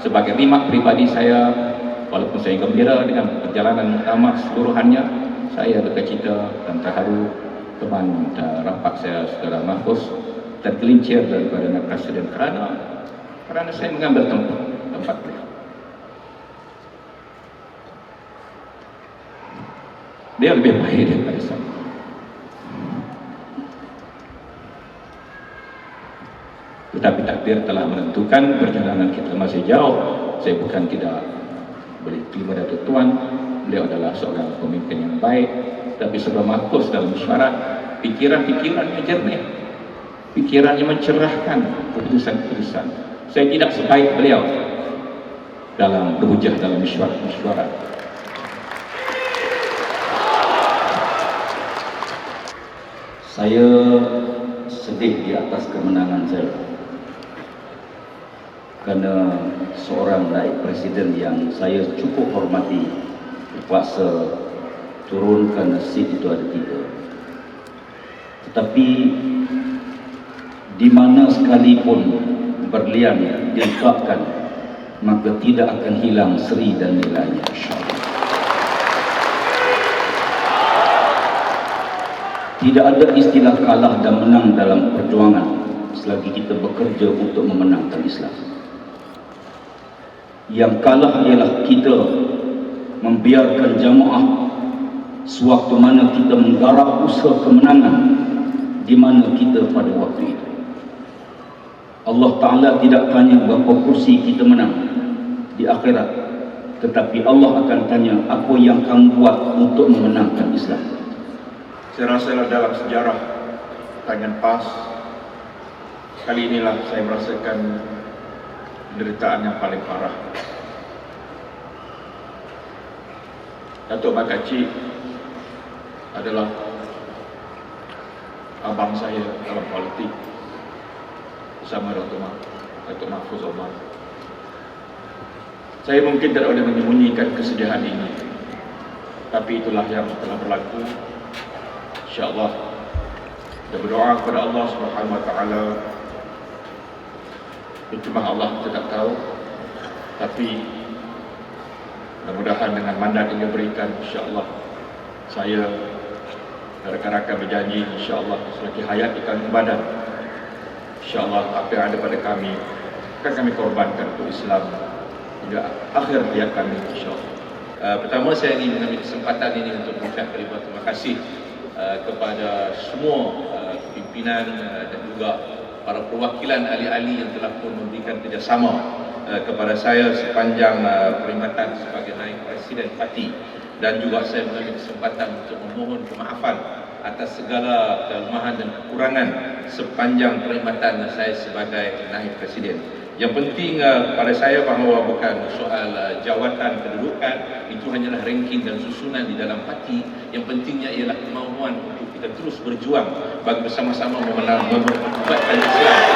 sebagai rimak pribadi saya walaupun saya gembira dengan perjalanan muktamar seluruhannya saya berkecita dan terharu teman uh, rapat saya saudara Mahfuz tergelincir daripada Presiden kerana kerana saya mengambil tempat tempat beliau. Dia lebih baik daripada saya. Tetapi takdir telah menentukan perjalanan kita masih jauh. Saya bukan tidak boleh terima Datuk Tuan. Beliau adalah seorang pemimpin yang baik. Tapi sebelum makus dalam syarat, pikiran-pikirannya jernih. Pikirannya mencerahkan keputusan-keputusan. Saya tidak sebaik beliau dalam berhujah dalam mesyuarat. Saya sedih di atas kemenangan saya kerana seorang naik presiden yang saya cukup hormati terpaksa turun kerana seat itu ada tiga. Tetapi di mana sekalipun berlian diletakkan maka tidak akan hilang seri dan nilainya. Tidak ada istilah kalah dan menang dalam perjuangan selagi kita bekerja untuk memenangkan Islam. Yang kalah ialah kita membiarkan jamaah sewaktu mana kita menggarap usaha kemenangan di mana kita pada waktu itu. Allah Ta'ala tidak tanya berapa kursi kita menang di akhirat. Tetapi Allah akan tanya apa yang kamu buat untuk memenangkan Islam. Saya rasa dalam sejarah tangan pas kali inilah saya merasakan penderitaan yang paling parah. Datuk Bakaci adalah abang saya dalam politik bersama Dr. Mah, Dr. Mahfuz Omar. Saya mungkin tidak boleh menyembunyikan kesedihan ini. Tapi itulah yang telah berlaku insyaallah kita berdoa kepada Allah Subhanahu wa taala cuma Allah tidak tahu. Tapi mudah-mudahan dengan mandat yang diberikan insyaallah saya dan rakan-rakan berjanji insyaallah selagi hayat kandung badan insyaallah apa yang ada pada kami akan kami korbankan untuk Islam hingga akhir hayat kami insyaallah. Uh, pertama saya ingin mengambil kesempatan ini untuk mengucapkan terima kasih Uh, kepada semua uh, pimpinan uh, dan juga para perwakilan ahli-ahli yang telah pun memberikan kerjasama uh, kepada saya sepanjang uh, perkhidmatan sebagai naib presiden parti dan juga saya mengambil kesempatan untuk memohon kemaafan atas segala kelemahan dan kekurangan sepanjang perkhidmatan saya sebagai naib presiden. Yang penting uh, pada saya bahawa bukan soal uh, jawatan kedudukan itu hanyalah ranking dan susunan di dalam parti. Yang pentingnya ialah kemauan untuk kita terus berjuang bagi bersama-sama memenang memperkuatkan Islam